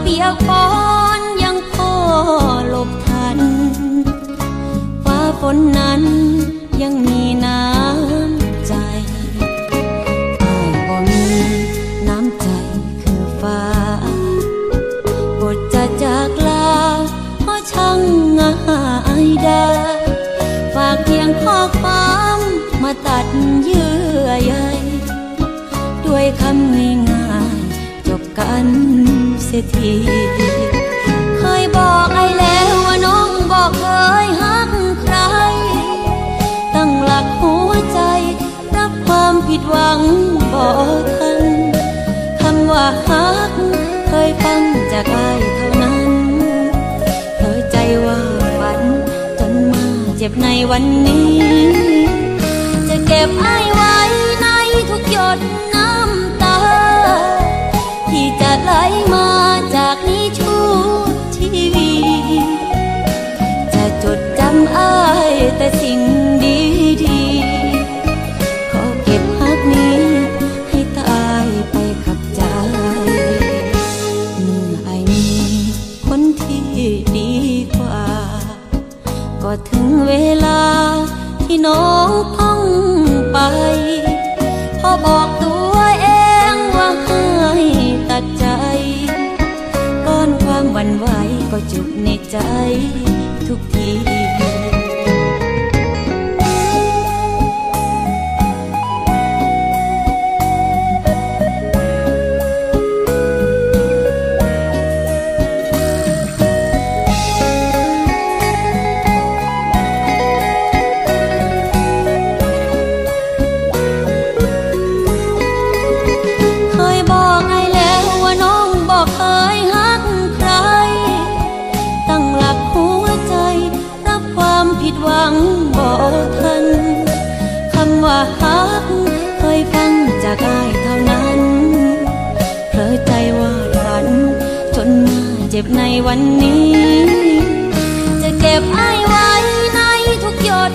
เปียกฝนยังพอหลบทัน ฟ้าฝนนั้นยังมีน้ำใจอายบ่มีน้ำใจคือฟ้า บทจะจากลาเพราะช่างง่ายได้ฝากเพียงข้อความมาตัดเยื่อใยด้วยคำง่ายๆจบกัน เสียทีเคยบอกไอ้แล้วว่าน้องบอกเคยฮักใคร ตั้งหลักหัวใจ รับความผิดหวังบอกทันคำว่าฮักเคยฟังจากไอ้เท่านั้นเธอใจว่าฝันจนมาเจ็บในวันนี้ จะเก็บไอ้ไว้ในทุกหยด ถึงเวลาที่น้องต้องไป พอบอกตัวเองว่าให้ตัดใจ ก้อนความวั่นไหวก็จุกในใจทุกที ทันคำว่าฮักเคยฟังจากอ้ายเท่านั้นเพลอใจว่าทัน จนมาเจ็บในวันนี้ จะเก็บไอ้ไว้ในทุกหยด